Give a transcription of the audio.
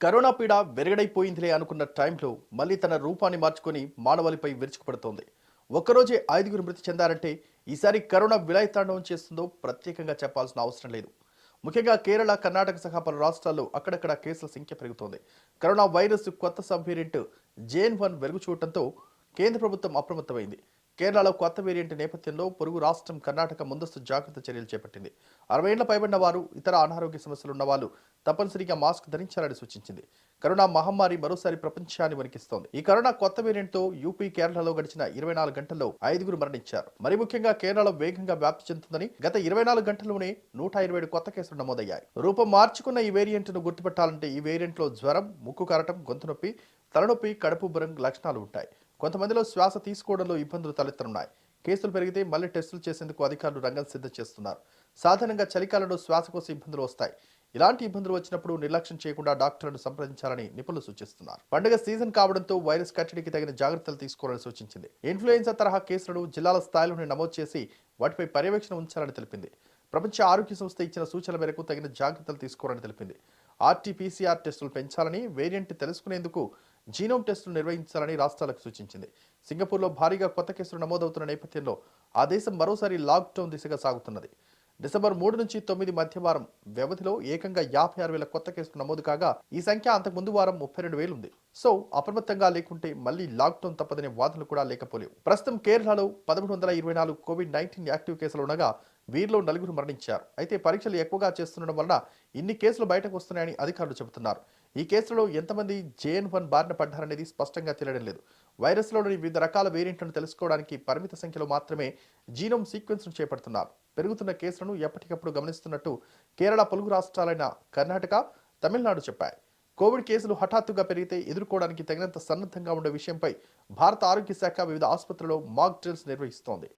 Corona పీడ వెరగడైపోయిందిలే అనుకున్న టైంలో మళ్ళీ తన రూపాన్ని మార్చుకొని మానవాళిపై విరుచుకుపడుతోంది. ఒక్కరోజే ఐదుగురు మృతి చెందారంటే ఈసారి కరోనా విలయతాండవం చేస్తుందో ప్రత్యేకంగా చెప్పాల్సిన అవసరం లేదు. ముఖ్యంగా కేరళ కర్ణాటక సహా పలు రాష్ట్రాల్లో అక్కడక్కడ కేసుల సంఖ్య పెరుగుతోంది. కరోనా వైరస్ కొత్త సబ్వేరియంట్ జేఎన్ వన్ వెలుగు చూడటంతో కేంద్ర ప్రభుత్వం అప్రమత్తమైంది. కేరళలో కొత్త వేరియంట్ నేపథ్యంలో పొరుగు రాష్ట్రం కర్ణాటక ముందస్తు జాగ్రత్త చర్యలు చేపట్టింది. అరవై ఏళ్ళ పైబడిన వారు ఇతర అనారోగ్య సమస్యలు ఉన్న వాళ్ళు తప్పనిసరిగా మాస్క్ ధరించాలని సూచించింది. కరోనా మహమ్మారి మరోసారి ప్రపంచాన్ని వణికిస్తోంది. ఈ కరోనా కొత్త వేరియంట్తో యూపీ కేరళలో గడిచిన ఇరవై నాలుగు గంటల్లో ఐదుగురు మరణించారు. మరి ముఖ్యంగా కేరళలో వేగంగా వ్యాప్తి చెందుతుందని గత ఇరవై నాలుగు గంటల్లోనే నూట ఇరవై ఏడు కొత్త కేసులు నమోదయ్యాయి. రూపం మార్చుకున్న ఈ వేరియంట్ను గుర్తుపెట్టాలంటే ఈ వేరియంట్లో జ్వరం ముక్కు కారటం గొంతు నొప్పి తలనొప్పి కడుపు బురం లక్షణాలు ఉంటాయి. కొంతమందిలో శ్వాస తీసుకోవడంలో ఇబ్బందులు తలెత్తనున్నాయి. కేసులు పెరిగితే మళ్ళీ టెస్టులు చేసేందుకు అధికారులు రంగం సిద్ధం చేస్తున్నారు. సాధారణంగా చలికాలంలో శ్వాసకోశ ఇబ్బందులు వస్తాయి. ఇలాంటి ఇబ్బందులు వచ్చినప్పుడు నిర్లక్ష్యం చేయకుండా డాక్టర్లను సంప్రదించాలని నిపుణులు సూచిస్తున్నారు. పండుగ సీజన్ కావడంతో వైరస్ కట్టడికి తగిన జాగ్రత్తలు తీసుకోవాలని సూచించింది. ఇన్ఫ్లుయెన్సా తరహా కేసులను జిల్లాల స్థాయిలోనే నమోదు చేసి వాటిపై పర్యవేక్షణ ఉంచాలని తెలిపింది. ప్రపంచ ఆరోగ్య సంస్థ ఇచ్చిన సూచనల మేరకు తగిన జాగ్రత్తలు తీసుకోవాలని తెలిపింది. ఆర్టీపీసీఆర్ టెస్టులు పెంచాలని వేరియంట్ తెలుసుకునేందుకు జీనోమ్ టెస్టులు నిర్వహించాలని రాష్ట్రాలకు సూచించింది. సింగపూర్లో భారీగా కొత్త కేసులు నమోదవుతున్న నేపథ్యంలో ఆ దేశం మరోసారి లాక్డౌన్ దిశగా సాగుతున్నది. డిసెంబర్ మూడు నుంచి తొమ్మిది మధ్య వారం వ్యవధిలో ఏకంగా యాభై ఆరు వేల కొత్త కేసులు నమోదు కాగా ఈ సంఖ్య అంతకు ముందు వారం ముప్పై రెండు వేలు ఉంది. సో అప్రమత్తంగా లేకుంటే మళ్ళీ లాక్డౌన్ తప్పదనే వాదనలు కూడా లేకపోలేవు. ప్రస్తుతం కేరళలో పదమూడు వందల ఇరవై నాలుగు కోవిడ్ నైన్టీన్ యాక్టివ్ కేసులు ఉండగా వీరిలో నలుగురు మరణించారు. అయితే పరీక్షలు ఎక్కువగా చేస్తుండడం వలన ఇన్ని కేసులు బయటకు వస్తున్నాయని అధికారులు చెబుతున్నారు. ఈ కేసులో ఎంతమంది జేఎన్ వన్ బారిన పడ్డారనేది స్పష్టంగా తెలియడం లేదు. వైరస్లోని వివిధ రకాల వేరియంట్లను తెలుసుకోవడానికి పరిమిత సంఖ్యలో మాత్రమే జీనోమ్ సీక్వెన్స్ను చేపడుతున్నారు. పెరుగుతున్న కేసులను ఎప్పటికప్పుడు గమనిస్తున్నట్టు కేరళ పొలుగు రాష్ట్రాలైన కర్ణాటక తమిళనాడు చెప్పాయి. కోవిడ్ కేసులు హఠాత్తుగా పెరిగితే ఎదుర్కోవడానికి తగినంత సన్నద్ధంగా ఉండే విషయంపై భారత ఆరోగ్య శాఖ వివిధ ఆసుపత్రుల్లో మాక్ డ్రిల్స్ నిర్వహిస్తోంది.